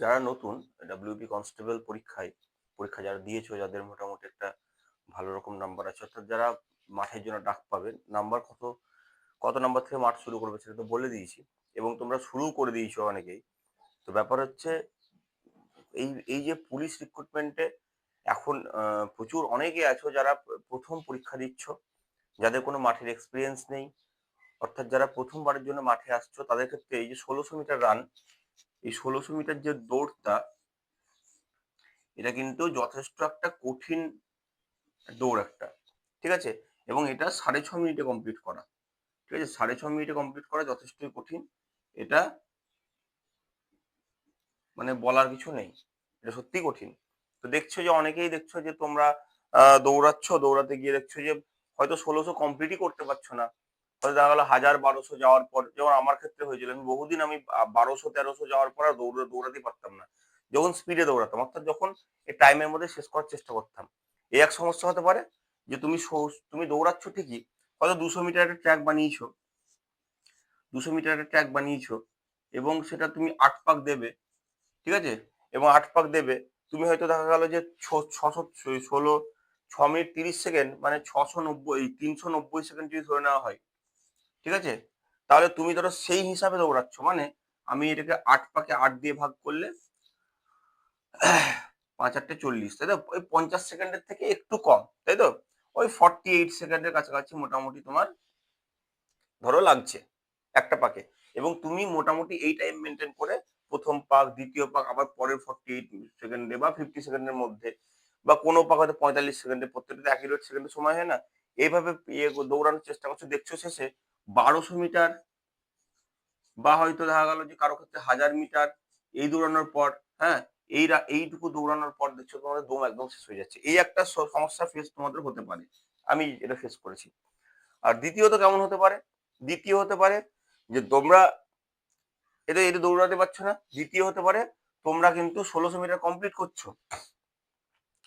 যারা নতুন WB constable পরীক্ষায়, পরীক্ষা যারা দিয়েছ, যাদের মোটামুটি একটা ভালো রকম নাম্বার আছে, অর্থাৎ যারা মাঠের জন্য ডাক পাবেন নাম্বার কত কত নাম্বার থেকে মাঠ শুরু করবে সেটা তো বলে দিয়েছি এবং তোমরা শুরু করে দিয়েছ অনেকেই। তো ব্যাপার হচ্ছে, এই এই যে পুলিশ রিক্রুটমেন্টে এখন প্রচুর অনেকে আছো যারা প্রথম পরীক্ষা দিচ্ছ, যাদের কোনো মাঠের এক্সপিরিয়েন্স নেই, অর্থাৎ যারা প্রথমবারের জন্য মাঠে আসছো, তাদের ক্ষেত্রে এই যে ষোলোশো মিটার রান এই ষোলোশো মিটার যে দৌড়টা, এটা কিন্তু যথেষ্ট একটা কঠিন দৌড় একটা, ঠিক আছে? এবং এটা সাড়ে ছ মিনিটে কমপ্লিট করা, ঠিক আছে? সাড়ে ছ মিনিটে কমপ্লিট করা যথেষ্টই কঠিন। এটা মানে বলার কিছু নেই, এটা সত্যি কঠিন। তো দেখছ যে অনেকেই দেখছ যে তোমরা দৌড়াচ্ছ, দৌড়াতে গিয়ে দেখছ যে হয়তো ষোলোশো কমপ্লিটই করতে পারছ না। হয়তো দেখা গেলো হাজার বারোশো যাওয়ার পর, যেমন আমার ক্ষেত্রে হয়েছিল, আমি বহুদিন আমি বারোশো, তেরোশো যাওয়ার পর আর দৌড়ে, দৌড়াতে পারতাম না। যখন স্পিডে দৌড়াতাম, অর্থাৎ যখন এই টাইমের মধ্যে শেষ করার চেষ্টা করতাম। এই এক সমস্যা হতে পারে যে তুমি তুমি দৌড়াচ্ছ ঠিকই, হয়তো দুশো মিটার একটা ট্র্যাক বানিয়েছো, দুশো মিটার একটা ট্র্যাক বানিয়েছো, এবং সেটা তুমি আট পাক দেবে, ঠিক আছে? এবং আট পাক দেবে, তুমি হয়তো দেখা গেল যে ছশো ষোলো, ছ মিনিট তিরিশ সেকেন্ড মানে ছশো নব্বই তিনশো নব্বই সেকেন্ড যদি ধরে নেওয়া হয় ঠিক আছে? তাহলে তুমি ধরো সেই হিসাবে দৌড়াচ্ছ। মানে আমি এটাকে আট পাকে আট দিয়ে ভাগ করলে পাঁচ আটটে চল্লিশ, তাই তো? ওই পঞ্চাশ সেকেন্ডের থেকে একটু কম, তাই তো? ওই ফর্টি এইট সেকেন্ডের কাছাকাছি মোটামুটি তোমার ধরো লাগছে একটা পাকে। এবং তুমি মোটামুটি এই টাইম মেনটেন করে প্রথম পাক, দ্বিতীয় পাক, আবার পরের ফর্টি এইট সেকেন্ডে বা ফিফটি সেকেন্ডের মধ্যে বা কোনো পাক হয়তো পঁয়তাল্লিশ সেকেন্ডে, প্রত্যেকটা একই সেকেন্ডে সময় হয় না? এইভাবে ইয়ে দৌড়ানোর চেষ্টা করছ, দেখছ শেষে বারোশো মিটার বা হয়তো দেখা গেল যে কারও ক্ষেত্রে হাজার মিটার, এই দৌড়ানোর পর হ্যাঁ এইরা, এইটুকু দৌড়ানোর পর দেখছ তোমাদের দম একদম শেষ হয়ে যাচ্ছে। এই একটা সমস্যা ফেস তোমাদের হতে পারে। আমি এটা ফেস করেছি। আর দ্বিতীয়ত কেমন হতে পারে? দ্বিতীয় হতে পারে যে তোমরা এটা এটা দৌড়াতে পারছ না। দ্বিতীয় হতে পারে তোমরা কিন্তু ষোলোশো মিটার কমপ্লিট করছ।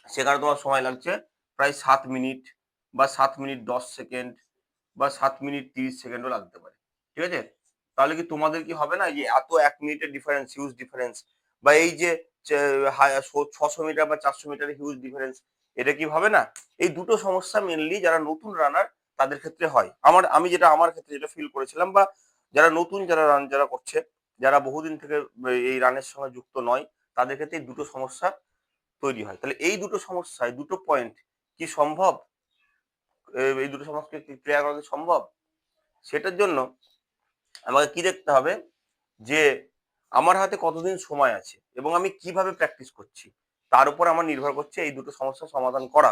সেখানে তোমার সময় লাগছে প্রায় সাত মিনিট বা সাত মিনিট দশ সেকেন্ড। বা সাত মিনিট তিরিশ সেকেন্ডও লাগতে পারে। ঠিক আছে? তাহলে কি তোমাদের কি হবে না? যে এত এক মিনিটের ডিফারেন্স হিউজ ডিফারেন্স বা এই যে ছশো মিটার বা চারশো মিটারের হিউজ ডিফারেন্স এটা কি হবে না? এই দুটো সমস্যা মেনলি যারা নতুন রানার তাদের ক্ষেত্রে হয়। আমার, আমি যেটা, আমার ক্ষেত্রে যেটা ফিল করেছিলাম বা যারা নতুন যারা রান যারা করছে, যারা বহুদিন থেকে এই রানের সঙ্গে যুক্ত নয়, তাদের ক্ষেত্রে দুটো সমস্যা তৈরি হয়। তাহলে এই দুটো সমস্যায়, দুটো পয়েন্ট কি সম্ভব? এই দুটো সমস্যা ক্লিয়ার করা সম্ভব? সেটার জন্য আমাকে কি দেখতে হবে? যে আমার হাতে কতদিন সময় আছে এবং আমি কীভাবে প্র্যাকটিস করছি? তার উপর আমার নির্ভর করছে এই দুটো সমস্যার সমাধান করা।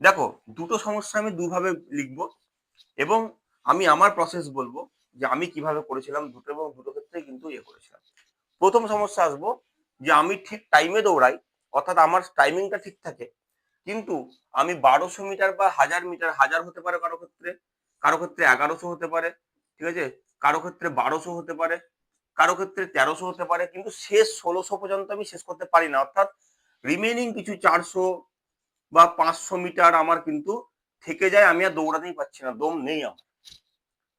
দেখো, দুটো সমস্যা আমি দুভাবে লিখব এবং আমি আমার প্রসেস বলব যে আমি কীভাবে করেছিলাম দুটো এবং দুটো ক্ষেত্রে কিন্তু ইয়ে করেছিলাম। প্রথম সমস্যা আসব যে আমি ঠিক টাইমে দৌড়াই, অর্থাৎ আমার টাইমিংটা ঠিক থাকে কিন্তু আমি বারোশো মিটার বা হাজার মিটার, হাজার হতে পারে কারও ক্ষেত্রে কারও ক্ষেত্রে এগারোশো হতে পারে, ঠিক আছে? কারও ক্ষেত্রে বারোশো হতে পারে, কারও ক্ষেত্রে তেরোশো হতে পারে, কিন্তু শেষ ষোলোশো পর্যন্ত আমি শেষ করতে পারি না। অর্থাৎ রিমেনিং কিছু চারশো বা পাঁচশো মিটার আমার কিন্তু থেকে যায়, আমি আর দৌড়াতেই পারছি না, দম নেই আমার।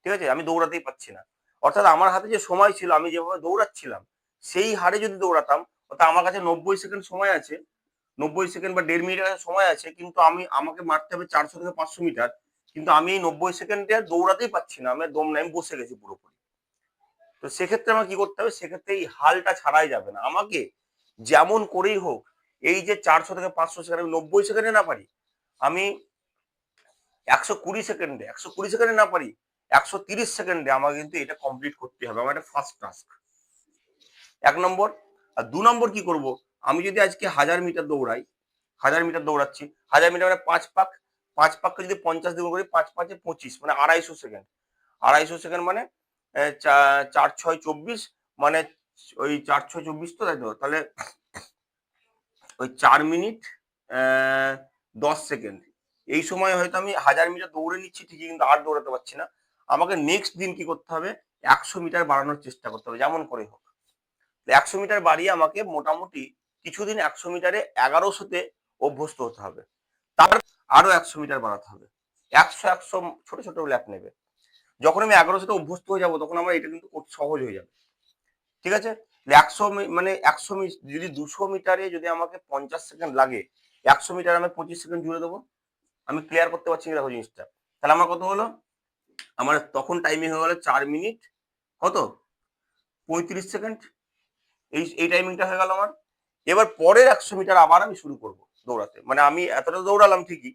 ঠিক আছে? আমি দৌড়াতেই পারছি না। অর্থাৎ আমার হাতে যে সময় ছিল, আমি যেভাবে দৌড়াচ্ছিলাম, সেই হারে যদি দৌড়াতাম, অর্থাৎ আমার কাছে নব্বই সেকেন্ড সময় আছে নব্বই সেকেন্ড বা দেড় মিনিটের সময় আছে, কিন্তু আমি, আমাকে মারতে হবে চারশো থেকে পাঁচশো মিটার কিন্তু আমি এই নব্বই সেকেন্ডে আর দৌড়াতেই পারছি না, আমি দম নাই, আমি বসে গেছি পুরোপুরি। তো সেক্ষেত্রে আমার কি করতে হবে, সেক্ষেত্রে এই হালটা ছাড়াই যাবে না। আমাকে যেমন করেই হোক, এই যে চারশো থেকে পাঁচশো সেকেন্ড আমি নব্বই সেকেন্ডে না পারি, আমি একশো কুড়ি সেকেন্ডে একশো কুড়ি সেকেন্ডে না পারি, একশো তিরিশ সেকেন্ডে আমাকে কিন্তু এটা কমপ্লিট করতে হবে। আমার এটা ফার্স্ট টাস্ক এক নম্বর, আর দু নম্বর কি করব? আমি যদি আজকে হাজার মিটার দৌড়াই, হাজার মিটার দৌড়াচ্ছি, হাজার মিটার মানে পাঁচ পাক, পাঁচ পাককে যদি পঞ্চাশ দ্বিগুণ করি, পাঁচ পাঁচে পঁচিশ মানে আড়াইশো সেকেন্ড। আড়াইশো সেকেন্ড মানে চার ছয় চব্বিশ মানে ওই চার ছয় চব্বিশ তো, তাই তো? তাহলে ওই চার মিনিট দশ সেকেন্ড। এই সময় হয়তো আমি হাজার মিটার দৌড়ে নিচ্ছি, ঠিকই কিন্তু আর দৌড়াতে পারছি না। আমাকে নেক্সট দিন কি করতে হবে? একশো মিটার বাড়ানোর চেষ্টা করতে হবে, যেমন করে হোক। একশো মিটার বাড়িয়ে আমাকে মোটামুটি কিছুদিন একশো মিটারে এগারোশোতে অভ্যস্ত হতে হবে। তার আরও একশো মিটার বাড়াতে হবে। একশো একশো ছোট ছোট ল্যাপ নেবে। যখন আমি এগারোশোতে অভ্যস্ত হয়ে যাব, তখন আমার এটা কিন্তু সহজ হয়ে যাবে। ঠিক আছে? একশো মানে একশো যদি দুশো মিটারে যদি আমাকে পঞ্চাশ সেকেন্ড লাগে, একশো মিটার আমি পঁচিশ সেকেন্ড জুড়ে দেবো। আমি ক্লিয়ার করতে পারছি না দেখো জিনিসটা। তাহলে আমার কত হলো? আমার তখন টাইমিং হয়ে গেলো চার মিনিট। কত? পঁয়ত্রিশ সেকেন্ড। এই এই টাইমিংটা হয়ে গেল আমার। এবার পরের একশো মিটার আবার আমি শুরু করব দৌড়াতে। মানে আমি এতটা দৌড়ালাম ঠিকই,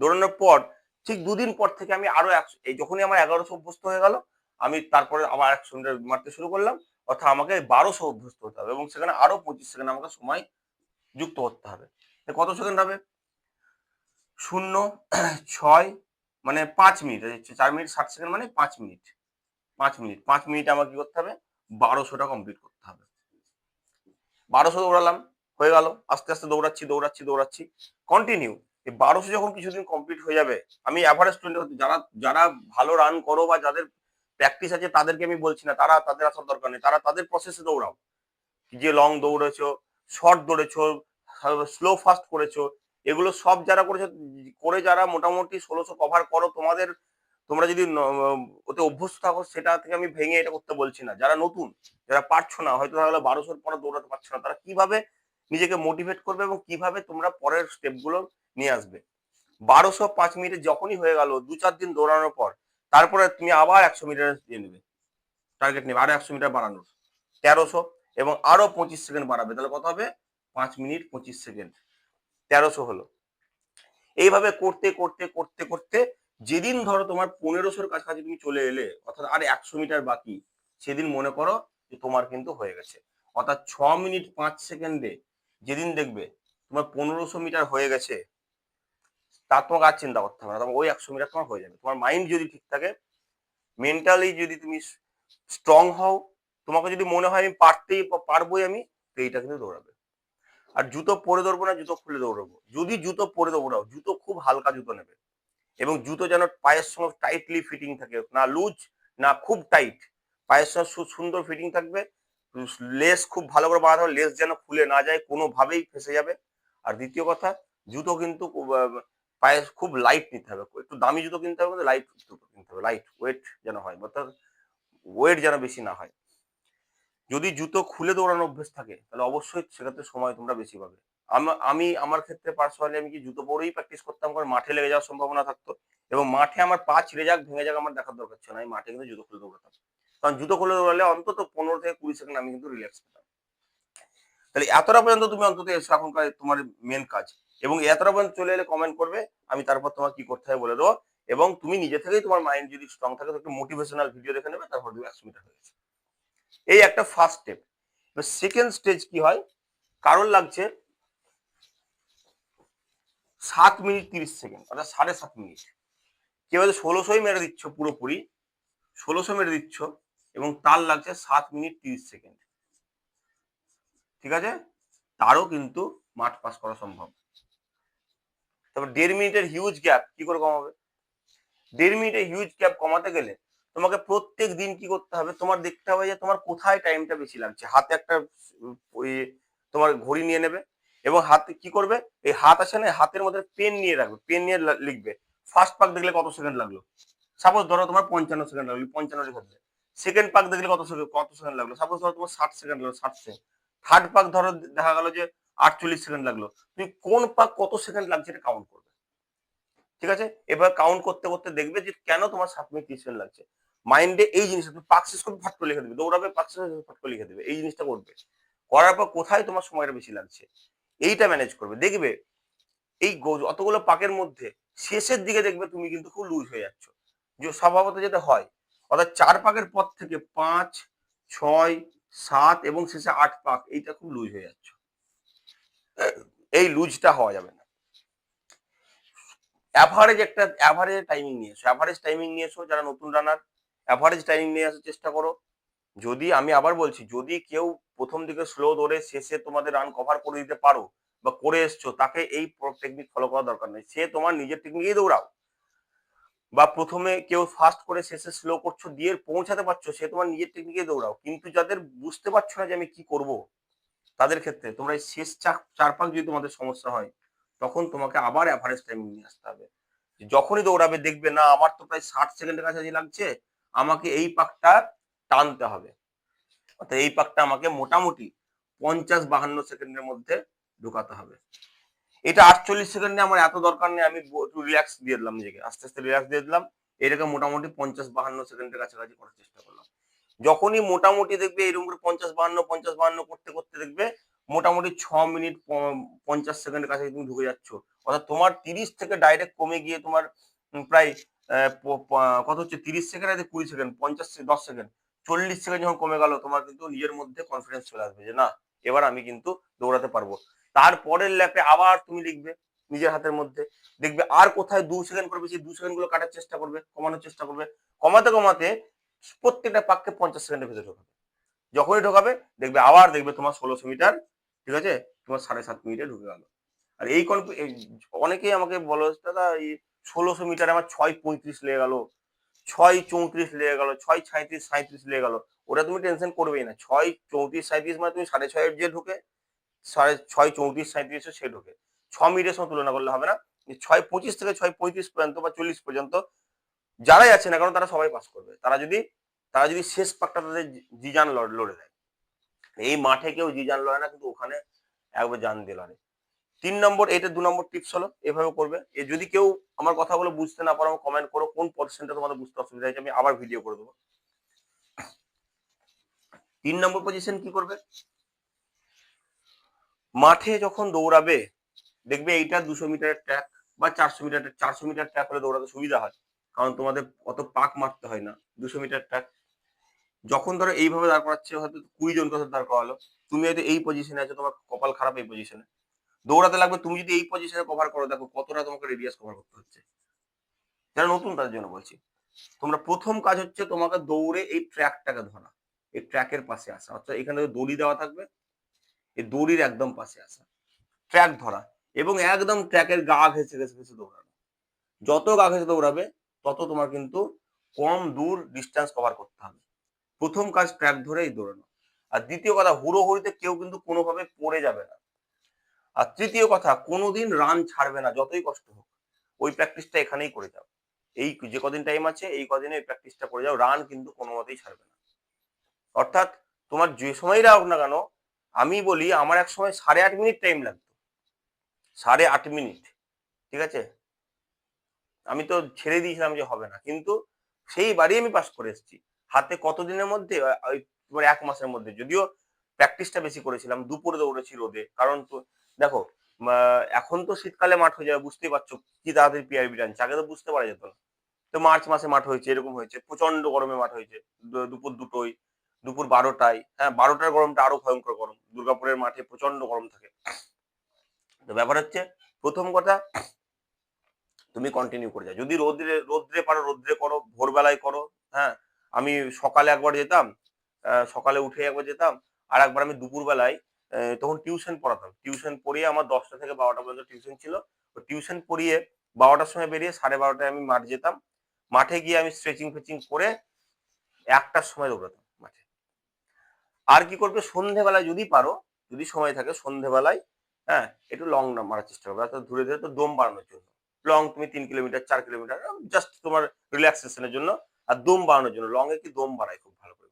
দৌড়ানোর পর ঠিক দুদিন পর থেকে আমি আরও একশো, এই যখনই আমার এগারোশো অভ্যস্ত হয়ে গেল, আমি তারপরে আবার একশো মিটার মারতে শুরু করলাম, অর্থাৎ আমাকে বারোশো অভ্যস্ত হতে হবে এবং সেখানে আরও পঁচিশ সেকেন্ড আমাকে সময় যুক্ত করতে হবে। কত সেকেন্ড হবে? শূন্য, ছয় মানে পাঁচ মিনিট চার মিনিট, ষাট সেকেন্ড মানে পাঁচ মিনিট পাঁচ মিনিট পাঁচ মিনিট আমার কি করতে হবে? বারোশোটা কমপ্লিট করতে বারোশো দৌড়ালাম, হয়ে গেল। আস্তে আস্তে দৌড়াচ্ছি দৌড়াচ্ছি দৌড়াচ্ছি। কন্টিনিউ এই বারোশো যখন কিছুদিন কমপ্লিট হয়ে যাবে, আমি অ্যাভারেজ স্টুডেন্ট যারা যারা ভালো রান করো বা যাদের প্র্যাকটিস আছে, তাদেরকে আমি বলছি না, তারা তাদের আসার দরকার নেই, তারা তাদের প্রসেসে দৌড়াও। যে লং দৌড়েছো শর্ট দৌড়েছো স্লো ফাস্ট করেছ, এগুলো সব যারা করেছ, করে যারা মোটামুটি ষোলোশো কভার করো, তোমাদের তোমরা যদি ওতে অভ্যস্ত থাকো, সেটা থেকে আমি ভেঙে এটা করতে বলছি না। যারা নতুন, যারা পারছ না, হয়তো তাহলে বারোশোর পরে দৌড়াতে পারছ না। তারা কীভাবে নিজেকে মোটিভেট করবে এবং কীভাবে তোমরা পরের স্টেপগুলো নিয়ে আসবে? বারোশো পাঁচ মিনিটে যখনই হয়ে গেল, দু চার দিন দৌড়ানোর পর, তারপরে তুমি আবার একশো মিটার দিয়ে নেবে। টার্গেট নেবে, আরও একশো মিটার বাড়ানোর। তেরোশো এবং আরও পঁচিশ সেকেন্ড বাড়াবে। তাহলে কত হবে? পাঁচ মিনিট পঁচিশ সেকেন্ড। তেরোশো হলো। এইভাবে করতে করতে করতে করতে যেদিন ধরো তোমার পনেরোশোর কাছাকাছি তুমি চলে এলে, অর্থাৎ আর একশো মিটার বাকি, সেদিন মনে করো যে তোমার কিন্তু হয়ে গেছে। অর্থাৎ ছ মিনিট পাঁচ সেকেন্ডে যেদিন দেখবে তোমার পনেরোশো মিটার হয়ে গেছে তার তোমাকে আর চিন্তা করতে হবে না। তোমার ওই একশো মিটার তোমার হয়ে যাবে। তোমার মাইন্ড যদি ঠিক থাকে মেন্টালি যদি তুমি স্ট্রং হও, তোমাকে যদি মনে হয় আমি পারতেই পারবোই আমি এইটা কিন্তু দৌড়াবে। আর জুতো পরে দৌড়বো না, জুতো খুলে দৌড়বো। যদি জুতো পরে দৌড়াও, জুতো খুব হালকা জুতো নেবে। এবং জুতো যেন পায়ের সঙ্গে টাইটলি ফিটিং থাকে, না লুজ না খুব টাইট পায়ের সঙ্গে সুন্দর ফিটিং থাকবে। লেস খুব ভালো করে হবে লেস যেন খুলে না যায়, কোনোভাবেই ফেসে যাবে। আর দ্বিতীয় কথা, জুতো কিন্তু পায়ে খুব লাইট নিতে হবে। একটু দামি জুতো কিনতে হবে, কিন্তু লাইট জুতো কিনতে হবে। লাইট ওয়েট যেন হয়, অর্থাৎ ওয়েট যেন বেশি না হয়। যদি জুতো খুলে দৌড়ানোর অভ্যেস থাকে, তাহলে অবশ্যই সেক্ষেত্রে সময় তোমরা বেশি পাবে। আমি আমার ক্ষেত্রে পার্সোনালি আমি কি জুতো পরেই প্র্যাকটিস করতাম? কারণ মাঠে লেগে যাওয়ার সম্ভাবনা থাকতো। এবং মাঠে আমার পা ছিঁড়ে যাক, ভেঙে যাক আমার দেখার দরকার ছিল না। আমি মাঠে কিন্তু জুতো খুলে দৌড়াতাম। কারণ জুতো খুলে দৌড়ালে অন্তত পনেরো থেকে কুড়ি সেকেন্ড আমি কিন্তু রিল্যাক্স পেতাম। তাহলে এতটা পর্যন্ত তুমি অন্তত এখনকার তোমার মেন কাজ। এবং এতটা পর্যন্ত চলে এলে কমেন্ট করবে, আমি তারপর তোমার কি করতে হবে বলে দেবো। এবং তুমি নিজে থেকেই তোমার মাইন্ড যদি স্ট্রং থাকে, তো একটা মোটিভেশনাল ভিডিও দেখে নেবে, তারপর তুমি একশো মিটার হয়ে এই একটা ফার্স্ট স্টেপ সেকেন্ড স্টেজ কি হয়? কারণ লাগছে সাত মিনিট তিরিশ সেকেন্ড, অর্থাৎ সাড়ে সাত মিনিট। কেউ হয়তো ষোলোশোই মেরে দিচ্ছ পুরোপুরি, ষোলোশো মেরে দিচ্ছ, এবং তার লাগছে সাত মিনিট তিরিশ সেকেন্ড। ঠিক আছে? তারও কিন্তু মাঠ পাস করা সম্ভব। তারপর দেড় মিনিটের হিউজ গ্যাপ কি করে কমাবে? দেড় মিনিটের হিউজ গ্যাপ কমাতে গেলে তোমাকে প্রত্যেক দিন কি করতে হবে? তোমার দেখতে হবে যে তোমার কোথায় টাইমটা বেশি লাগছে। হাতে একটা ওই তোমার ঘড়ি নিয়ে নেবে এবং হাতে কি করবে? এই হাত আছে না হাতের মধ্যে পেন নিয়ে রাখবে পেন নিয়ে লিখবে। ফার্স্ট পাক দেখলে কত সেকেন্ড লাগল? সাপোজ ধরো তোমার পঞ্চান্ন সেকেন্ড লাগল, পঞ্চান্ন লিখে সেকেন্ড পাক দেখলে কত সেকেন্ড কত সেকেন্ড লাগল? সাপোজ ধরো তোমার ষাট সেকেন্ড লাগল, ষাট সেকেন্ড থার্ড পাক ধরো দেখা গেল যে আটচল্লিশ সেকেন্ড লাগল। তুমি কোন পাক কত সেকেন্ড লাগছে এটা কাউন্ট করবে। ঠিক আছে? এবার কাউন্ট করতে করতে দেখবে যে কেন তোমার সাত মিনিট তিরিশ সেকেন্ড লাগছে। মাইন্ডে এই জিনিসটা, তুমি পাক শেষ করবে ফাট করে লিখে দেবে, দৌড়াবে পাক শেষ ফাট করে লিখে দেবে। এই জিনিসটা করবে। করার পর কোথায় তোমার সময়টা বেশি লাগছে? এইটা ম্যানেজ করবে। দেখবে এই অতগুলো পাকের মধ্যে শেষের দিকে দেখবে তুমি কিন্তু খুব লুজ হয়ে যাচ্ছ। যে স্বভাবত যেটা হয়, অর্থাৎ চার পাকের পর থেকে পাঁচ, ছয়, সাত এবং শেষে আট পাক, এইটা খুব লুজ হয়ে যাচ্ছ। এই লুজটা হওয়া যাবে না। অ্যাভারেজ একটা অ্যাভারেজ টাইমিং নিয়ে এসো। অ্যাভারেজ টাইমিং নিয়ে এসো যারা নতুন রানার অ্যাভারেজ টাইমিং নিয়ে আসার চেষ্টা করো। যদি আমি আবার বলছি, যদি কেউ প্রথম দিকে স্লো ধরে শেষে তোমাদের রান কভার করে দিতে পারো বা করে এসছো, তাকে এই টেকনিক ফলো করা দরকার নেই। সে তোমার নিজের টেকনিকেই দৌড়াও। বা প্রথমে কেউ ফাস্ট করে শেষে স্লো করছ, দিয়ে পৌঁছাতে পারছ, সে তোমার নিজের টেকনিকে দৌড়াও। কিন্তু যাদের বুঝতে পারছ না যে আমি কি করব, তাদের ক্ষেত্রে তোমরা এই শেষ চার পাক যদি তোমাদের সমস্যা হয়, তখন তোমাকে আবার অ্যাভারেজ টাইম নিয়ে আসতে হবে। যখনই দৌড়াবে, দেখবে না, আমার তো প্রায় ষাট সেকেন্ডের কাছাকাছি লাগছে, আমাকে এই পাকটা টানতে হবে। অর্থাৎ এই পাকটা আমাকে মোটামুটি পঞ্চাশ বাহান্ন সেকেন্ডের মধ্যে ঢুকাতে হবে। এটা আটচল্লিশ সেকেন্ডে আমার এত দরকার নেই, আমি একটু রিল্যাক্স দিয়ে দিলাম নিজেকে। আস্তে আস্তে রিল্যাক্স দিয়ে দিলাম, এটাকে মোটামুটি পঞ্চাশ বাহান্ন সেকেন্ডের কাছাকাছি করার চেষ্টা করলাম। যখনই মোটামুটি দেখবে এরকম করে পঞ্চাশ বাহান্ন পঞ্চাশ বাহান্ন করতে করতে দেখবে মোটামুটি ছ মিনিট পঞ্চাশ সেকেন্ডের কাছে তুমি ঢুকে যাচ্ছ। অর্থাৎ তোমার তিরিশ থেকে ডাইরেক্ট কমে গিয়ে তোমার প্রায় কত হচ্ছে? তিরিশ সেকেন্ড আছে কুড়ি সেকেন্ড, পঞ্চাশ, দশ সেকেন্ড। চল্লিশ সেকেন্ড যখন কমে গেল, তোমার কিন্তু নিজের মধ্যে কনফিডেন্স চলে আসবে যে না, এবার আমি কিন্তু দৌড়াতে পারব। তারপরের ল্যাপে আবার তুমি লিখবে নিজের হাতের মধ্যে। দেখবে আর কোথায় দু সেকেন্ড করবে সেই দু সেকেন্ডগুলো কাটার চেষ্টা করবে, কমানোর চেষ্টা করবে। কমাতে কমাতে প্রত্যেকটা পাককে পঞ্চাশ সেকেন্ডের ভিতরে ঢোকাবে। যখনই ঢোকাবে, দেখবে আবার দেখবে তোমার ষোলোশো মিটার, ঠিক আছে? তোমার সাড়ে সাত মিনিটে ঢুকে গেল। আর এই অনেকেই আমাকে বলো, দাদা, এই ষোলোশো মিটার আমার ছয় পঁয়ত্রিশ লেগে গেল। ছয় চৌত্রিশ লেগে গেল, ছয় সাঁত্রিশ সাঁত্রিশ লেগে গেল। ওটা তুমি টেনশন করবেই না। ছয় চৌত্রিশ সাঁত্রিশ মানে তুমি সাড়ে ছয়ের যে ঢুকে, সাড়ে ছয় চৌত্রিশ সাঁত্রিশে সে ঢুকে। ছ মিনিটের সঙ্গে তুলনা করলে হবে না। ছয় পঁচিশ থেকে ছয় পঁয়ত্রিশ পর্যন্ত বা চল্লিশ পর্যন্ত যারাই আছে না কারণ তারা সবাই পাস করবে। তারা যদি তারা যদি শেষ পাকটা তাদের জিজান লড়ে দেয়। এই মাঠে কেউ জিজান লড়ে না, কিন্তু ওখানে একবার জান দিয়ে লড়ে তিন নম্বর, এটা দু নম্বর টিপস হলো, এভাবে করবে। যদি কেউ আমার কথাগুলো বুঝতে না পারো কমেন্ট করো, কোন পার্সেন্টটা তোমাদের বুঝতে অসুবিধা হয়েছে, আমি আবার ভিডিও করে দেবো। তিন নম্বর পজিশন কি করবে? মাঠে যখন দৌড়াবে, দেখবে এইটা দুশো মিটারের ট্র্যাক বা চারশো মিটার চারশো মিটার ট্র্যাক হলে দৌড়াতে সুবিধা হয়, কারণ তোমাদের অত পাক মারতে হয় না, দুশো মিটার ট্র্যাক যখন ধরো এইভাবে দাঁড় করাচ্ছে, হয়তো কুড়ি জন কথা দাঁড় করালো, তুমি হয়তো এই পজিশনে আছো, তোমার কপাল খারাপ এই পজিশনে দৌড়াতে লাগবে, তুমি যদি এই পজিশনে কভার করো, দেখো কতটা তোমাকে রেডিয়াস কভার করতে হচ্ছে। যারা নতুন, তাদের জন্য বলছি। তোমরা প্রথম কাজ হচ্ছে তোমাকে দৌড়ে এই ট্র্যাকটাকে ধরা। এই ট্র্যাকের পাশে আসা। অর্থাৎ এখানে দড়ি দেওয়া থাকবে, এই দড়ির একদম পাশে আসা। ট্র্যাক ধরা এবং একদম ট্র্যাকের গা ঘেসে ঘেসে ঘেসে দৌড়ানো। যত গা ঘেসে দৌড়াবে, তত তোমার কিন্তু কম দূর ডিস্টেন্স কভার করতে হবে। প্রথম কাজ ট্র্যাক ধরেই দৌড়ানো। আর দ্বিতীয় কথা, হুড়োহুড়িতে কেউ কিন্তু কোনোভাবে পড়ে যাবে না। আর তৃতীয় কথা, কোনোদিন রান ছাড়বে না, যতই কষ্ট হোক। ওই প্র্যাকটিসটা এখানেই করে যাও। এই যে কদিন টাইম আছে, এই কদিনে ওই প্র্যাকটিসটা করে যাও রান কিন্তু কোনো মতেই ছাড়বে না। অর্থাৎ তোমার যে সময়ই হোক না কেন, আমি বলি আমার এক সময় সাড়ে আট মিনিট টাইম লাগতো। সাড়ে আট মিনিট ঠিক আছে? আমি তো ছেড়ে দিয়েছিলাম যে হবে না, কিন্তু সেই বাড়ি আমি পাস করে এসেছি। হাতে কতদিনের মধ্যে তোমার এক মাসের মধ্যে। যদিও প্র্যাকটিসটা বেশি করেছিলাম, দুপুরে দৌড়েছি রোদে, কারণ তো দেখো এখন তো শীতকালে মাঠ হয়ে যাবে, বুঝতেই পারছ কি তাড়াতাড়ি পিআরবি টানছে, আগে তো বুঝতে পারা যেত না। তো মার্চ মাসে মাঠ হয়েছে, এরকম হয়েছে প্রচণ্ড গরমে মাঠ হয়েছে দুপুর দুটোই দুপুর বারোটায় হ্যাঁ বারোটার গরমটা আরও ভয়ঙ্কর গরম, দুর্গাপুরের মাঠে প্রচণ্ড গরম থাকে। তো ব্যাপার হচ্ছে, প্রথম কথা, তুমি কন্টিনিউ করে যাও। যদি রোদ্রে রোদ্রে পারো, রোদ্রে করো, ভোরবেলায় করো হ্যাঁ আমি সকালে একবার যেতাম সকালে উঠে একবার যেতাম, আর একবার আমি দুপুরবেলায় তখন টিউশন পড়াতাম। টিউশন পড়িয়ে আমার দশটা থেকে বারোটা পর্যন্ত টিউশন ছিল। টিউশন পড়িয়ে বারোটার সময় বেরিয়ে সাড়ে বারোটায় আমি মাঠ যেতাম। মাঠে গিয়ে আমি স্ট্রেচিং ফেচিং করে একটার সময় দৌড়াতাম মাঠে। আর কি করবে? সন্ধেবেলায় যদি পারো, যদি সময় থাকে সন্ধেবেলায় হ্যাঁ একটু লং মারার চেষ্টা করবে। অর্থাৎ ধীরে ধীরে তো দম বাড়ানোর জন্য। লং তুমি তিন কিলোমিটার, চার কিলোমিটার জাস্ট তোমার রিল্যাক্সেশনের জন্য আর দম বাড়ানোর জন্য। লং এ কি দম বাড়ায় খুব ভালো করে?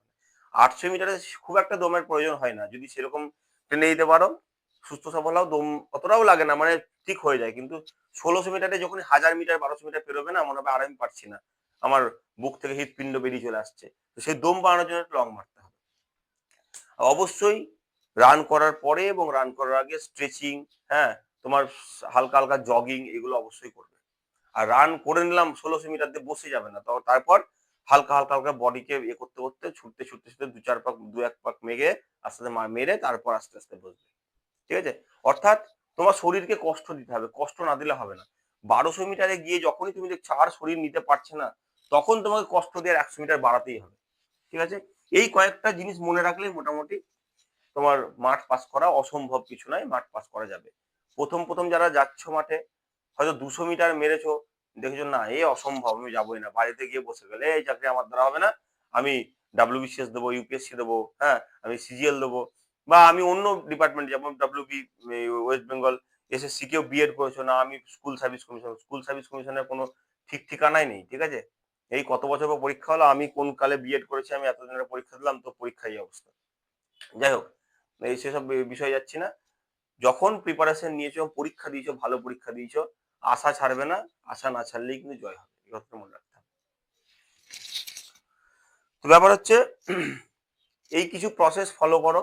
আটশো মিটারে খুব একটা দমের প্রয়োজন হয় না। যদি সেরকম টেনে দিতে পারো। সুস্থ সবল হও, দম অতটাও লাগে না মানে ঠিক হয়ে যায়। কিন্তু ষোলোশো মিটারে যখন হাজার মিটার, বারোশো মিটার পেরোবে না, মনে হবে আর আমি পারছি না। আমার বুক থেকে হৃৎপিণ্ড বেরিয়ে চলে আসছে। তো সেই দম বাড়ানোর জন্য লং মারতে হবে। অবশ্যই রান করার পরে এবং রান করার আগে স্ট্রেচিং হ্যাঁ তোমার হালকা হালকা জগিং, এগুলো অবশ্যই করবে। আর রান করে নিলাম ষোলোশো মিটার দিয়ে বসে যাবে না। তো তারপর হালকা হালকা হালকা বডিকে ইয়ে করতে করতে ছুটতে ছুটতে ছুটতে দু চার পাক, দু এক পাক মেঘে আস্তে আস্তে মেরে তারপর আস্তে আস্তে বসবে। ঠিক আছে? অর্থাৎ তোমার শরীরকে কষ্ট দিতে হবে, কষ্ট না দিলে হবে না। বারোশো মিটারে গিয়ে যখনই তুমি দেখছ আর শরীর নিতে পারছে না, তখন তোমাকে কষ্ট দিয়ে একশো মিটার বাড়াতেই হবে। ঠিক আছে? এই কয়েকটা জিনিস মনে রাখলেই মোটামুটি তোমার মাঠ পাস করা অসম্ভব কিছু নয়, মাঠ পাস করা যাবে। প্রথম প্রথম যারা যাচ্ছ মাঠে, হয়তো দুশো মিটার মেরেছো দেখেছ না? এ অসম্ভব, আমি যাবোই না। বাড়িতে গিয়ে বসে গেলে, এই চাকরি আমার দ্বারা হবে না। আমি ডাব্লিউবিসিএস দেবো ইউপিএসসি দেবো হ্যাঁ? আমি সিজিএল দেবো। বা আমি অন্য ডিপার্টমেন্ট যেমন ডাব্লিউবি ওয়েস্ট বেঙ্গল এসএসসি কেউ বিএড করেছ না, আমি school service commission school service কমিশনের কোনো ঠিক ঠিকানাই নেই, ঠিক আছে? এই কত বছর পর পরীক্ষা হলো, আমি কোন কালে বিএড করেছি, আমি এতদিনের পরীক্ষা দিলাম, তো পরীক্ষা এই অবস্থা। যাই হোক, এই সেসব বি- বিষয়ে যাচ্ছি না। যখন প্রিপারেশন নিয়েছো, পরীক্ষা দিয়েছ, ভালো পরীক্ষা দিয়েছ আশা ছাড়বে না, আশা না ছাড়লেই কিন্তু জয় হবে, এই মনে রাখতে হবে। তো ব্যাপার হচ্ছে, এই কিছু প্রসেস ফলো করো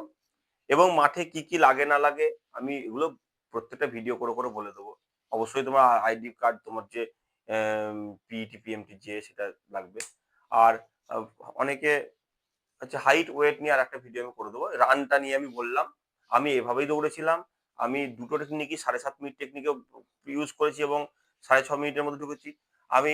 এবং মাঠে কি কি লাগে না লাগে আমি এগুলো প্রত্যেকটা ভিডিও করে করে বলে দেবো। অবশ্যই তোমার আইডি কার্ড তোমার যে পিইটি পিএমটি যে সেটা লাগবে। আর অনেকে আচ্ছা হাইট ওয়েট নিয়ে আর একটা ভিডিও আমি করে দেবো। রানটা নিয়ে আমি বললাম, আমি এভাবেই দৌড়েছিলাম। আমি দুটো টেকনিকই সাড়ে সাত মিনিট টেকনিকে ইউজ করেছি এবং সাড়ে ছ মিনিটের মধ্যে ঢুকেছি। আমি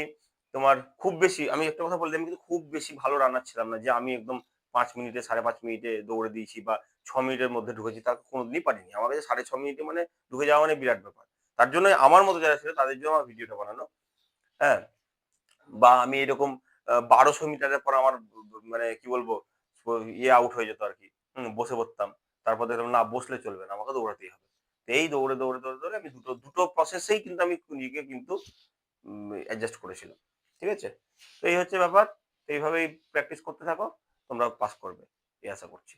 তোমার খুব বেশি, আমি একটা কথা বলতে, আমি কিন্তু খুব বেশি ভালো রানার ছিলাম না যে আমি একদম পাঁচ মিনিটে, সাড়ে পাঁচ মিনিটে দৌড়ে দিয়েছি বা ছ মিনিটের মধ্যে ঢুকেছি, তা কোনোদিনই পারিনি। আমার কাছে সাড়ে ছ মিনিটে মানে ঢুকে যাওয়া মানে বিরাট ব্যাপার। তার জন্য আমার মতো যারা ছিল, তাদের জন্য আমার ভিডিওটা বানানো। হ্যাঁ? বা আমি এরকম বারোশো মিটারের পর আমার মানে কি বলব ইয়ে আউট হয়ে যেত আর কি। বসে পড়তাম। তারপর দেখলাম, না, বসলে চলবে না, আমাকে দৌড়াতেই হবে। এই দৌড়ে দৌড়ে দৌড়ে দৌড়ে আমি দুটো দুটো প্রসেসেই কিন্তু আমি নিজেকে কিন্তু অ্যাডজাস্ট করেছিলাম। ঠিক আছে? তো এই হচ্ছে ব্যাপার। এইভাবেই প্র্যাকটিস করতে থাকো। তোমরা পাস করবে। এই আশা করছি।